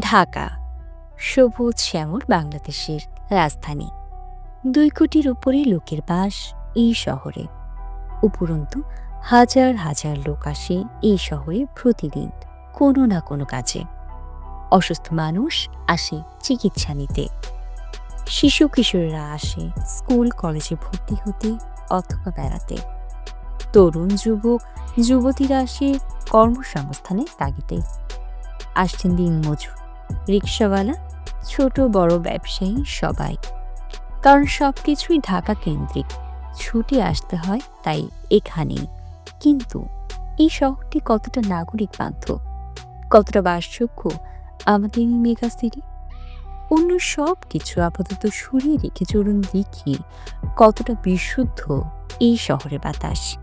ঢাকা, সবুজ শ্যামর বাংলাদেশের রাজধানী। দুই কোটির উপরে লোকের বাস এই শহরে। উপরন্তু হাজার হাজার লোক আসে এই শহরে প্রতিদিন কোনো না কোনো কাজে। অসুস্থ মানুষ আসে চিকিৎসা নিতে। শিশু কিশোররা আসে স্কুল, কলেজে ভর্তি হতে অথবা বেড়াতে। তরুণ যুবক, যুবতীরা আসে কর্মসংস্থানের তাগিদে। আসছেন দিন মজুর রিক্সাওয়ালা, ছোট বড় ব্যবসায়ী সবাই। কারণ সব কিছুই ঢাকা কেন্দ্রিক। ছুটে আসতে হয় তাই এখানেই। কিন্তু এই শহরটি কতটা নাগরিক বান্ধব, কতটা বাসযোগ্য, আমাদের এই মেগা সিটি? অন্য সব কিছু আপাতত সরিয়ে রেখে চলুন দেখি কতটা বিশুদ্ধ এই শহরে বাতাস।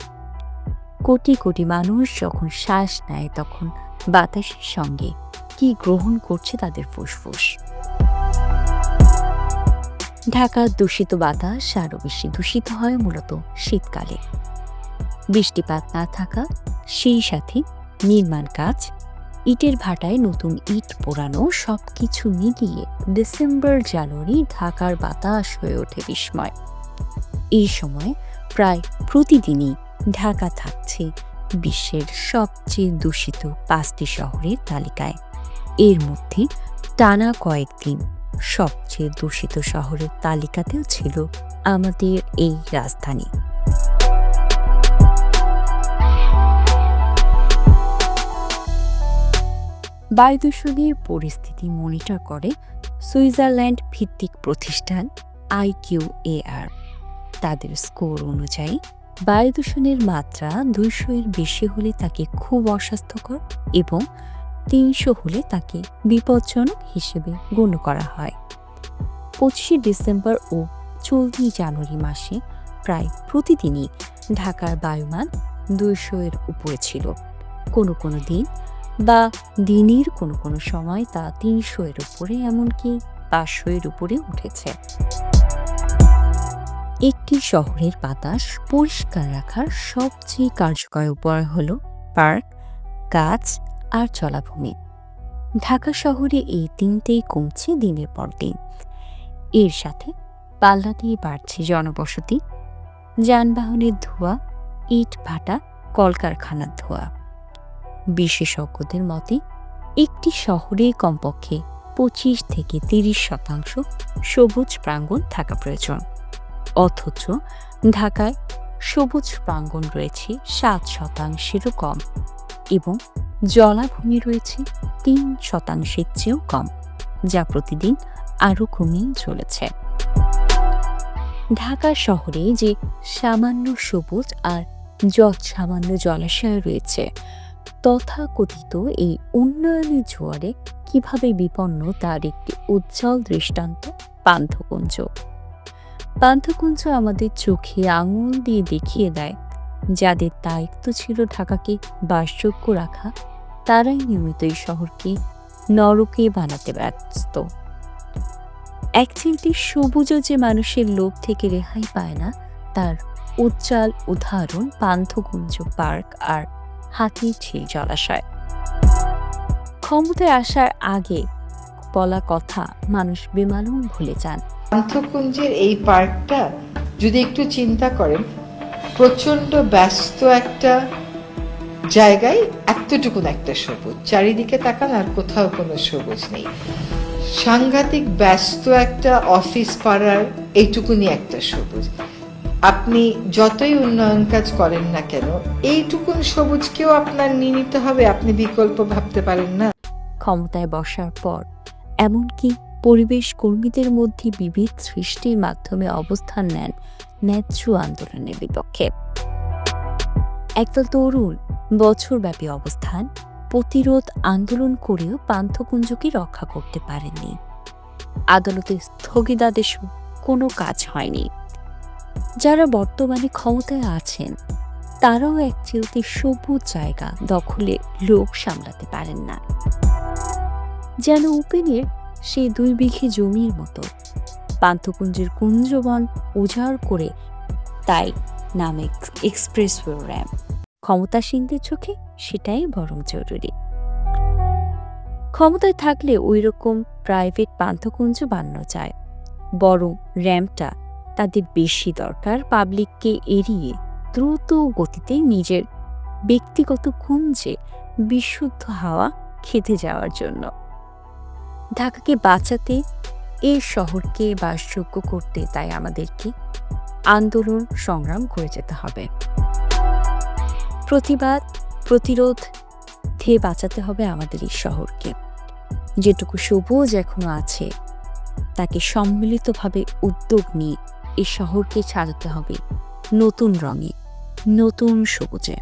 কোটি কোটি মানুষ যখন শ্বাস নেয় তখন বাতাসের সঙ্গে কি গ্রহণ করছে তাদের ফুসফুস? ঢাকার দূষিত বাতাস আরও বেশি দূষিত হয় মূলত শীতকালে। বৃষ্টিপাত না থাকা, সেই সাথে নির্মাণ কাজ, ইটের ভাটায় নতুন ইট পোড়ানো সব কিছু মিলিয়ে ডিসেম্বর, জানুয়ারি ঢাকার বাতাস হয়ে ওঠে বিস্ময়। এই সময় প্রায় প্রতিদিনই ঢাকা থাকছে বিশ্বের সবচেয়ে দূষিত পাঁচটি শহরের তালিকায়। এর মধ্যে টানা কয়েকদিন সবচেয়ে দূষিত শহরের তালিকাতেও ছিল আমাদের এই রাজধানী। বায়ু দূষণের পরিস্থিতি মনিটর করে সুইজারল্যান্ড ভিত্তিক প্রতিষ্ঠান আইকিউএআর। তাদের স্কোর অনুযায়ী বায়ু দূষণের মাত্রা দুইশো এর বেশি হলে তাকে খুব অস্বাস্থ্যকর এবং তিনশো হলে তাকে বিপজ্জনক হিসেবে গণ্য করা হয়। পঁচিশে ডিসেম্বর ও চলতি জানুয়ারি মাসে প্রায় প্রতিদিনই ঢাকার বায়ুমান দুইশো এর উপরে ছিল। কোনো কোনো দিন বা দিনের কোনো কোনো সময় তা তিনশো এর উপরে, এমনকি পাঁচশো এর উপরে উঠেছে। একটি শহরের বাতাস পরিষ্কার রাখার সবচেয়ে কার্যকর উপায় হল পার্ক, গাছ আর জলাভূমি। ঢাকা শহরে এই তিনটেই কমছে দিনের পর দিন। এর সাথে পাল্লা দিয়ে বাড়ছে জনবসতি, যানবাহনের ধোঁয়া, ইট ভাটা, কলকারখানার ধোঁয়া। বিশেষজ্ঞদের মতে, একটি শহরে কমপক্ষে পঁচিশ থেকে তিরিশ শতাংশ সবুজ প্রাঙ্গণ থাকা প্রয়োজন। অথচ ঢাকায় সবুজ প্রাঙ্গণ রয়েছে সাত শতাংশেরও কম এবং জলাভূমি রয়েছে তিন শতাংশের চেয়েও কম, যা প্রতিদিন আরও কমিয়ে চলেছে। ঢাকা শহরে যে সামান্য সবুজ আর যৎ সামান্য জলাশয় রয়েছে, তথাকথিত এই উন্নয়নের জোয়ারে কীভাবে বিপন্ন তার একটি উজ্জ্বল দৃষ্টান্ত পান্থকুঞ্জ। পান্থকুঞ্জ আমাদের চোখে আঙুল দিয়ে দেখিয়ে দেয়, যাদের দায়িত্ব ছিল ঢাকাকে বাসযোগ্য রাখা তারাই নিয়মিত এই শহরকে নরকে বানাতে ব্যস্ত। এক চিলটি সবুজও যে মানুষের লোভ থেকে রেহাই পায় না, তার উজ্জ্বল উদাহরণ পান্থকুঞ্জ পার্ক আর হাতির ঝিল জলাশয়। ক্ষমতায় আসার আগে বলা কথা, মানুষ বেমালুম ভুলে যান। পান্থকুঞ্জের এই পার্কটা যদি একটু চিন্তা করেন প্রচণ্ড ব্যস্ত একটা জায়গায় এতটুকুন একটা সবুজ, চারিদিকে তাকান আর কোথাও কোনো সবুজ নেই। সাংঘাতিক, ব্যস্ত একটা অফিস পাড়ার এইটুকুনি একটা সবুজ। আপনি যতই উন্নয়ন কাজ করেন না কেন, এইটুকুন সবুজকেও আপনার নিয়ে নিতে হবে, আপনি বিকল্প ভাবতে পারেন না। ক্ষমতায় বসার পর, এমনকি পরিবেশ কর্মীদের মধ্যে বিভেদ সৃষ্টির মাধ্যমে অবস্থান নেন ন্যায্য আন্দোলনের বিপক্ষে। একদল তরুণ বছরব্যাপী অবস্থান প্রতিরোধ আন্দোলন করেও পান্থকুঞ্জকে রক্ষা করতে পারেননি। আদালতের স্থগিতাদেশ কোনো কাজ হয়নি। যারা বর্তমানে ক্ষমতায় আছেন, তারাও এক চিলতে সবুজ জায়গা দখলে লোক সামলাতে পারেন না। যেন উপেনের সেই দুই বিঘে জমির মতো পান্থকুঞ্জের কুঞ্জবন উজাড় করে তাই নামে এক্সপ্রেসওয়ে র্যাম্প। ক্ষমতাসীনদের চোখে সেটাই বরং জরুরি। ক্ষমতায় থাকলে ওই রকম প্রাইভেট পান্থকুঞ্জ বানানো যায়, বরং র্যাম্পটা তাদের বেশি দরকার পাবলিককে এড়িয়ে দ্রুত গতিতে নিজের ব্যক্তিগত কুঞ্জে বিশুদ্ধ হাওয়া খেতে যাওয়ার জন্য। ঢাকাকে বাঁচাতে এই শহরকে বাসযোগ্য করতে তাই আমাদেরকে আন্দোলন সংগ্রাম করে যেতে হবে। প্রতিবাদ, প্রতিরোধ, থেকে বাঁচাতে হবে আমাদের এই শহরকে। যেটুকু সবুজ এখনও আছে, তাকে সম্মিলিতভাবে উদ্যোগ নিয়ে এই শহরকে সাজাতে হবে নতুন রঙে, নতুন সবুজে।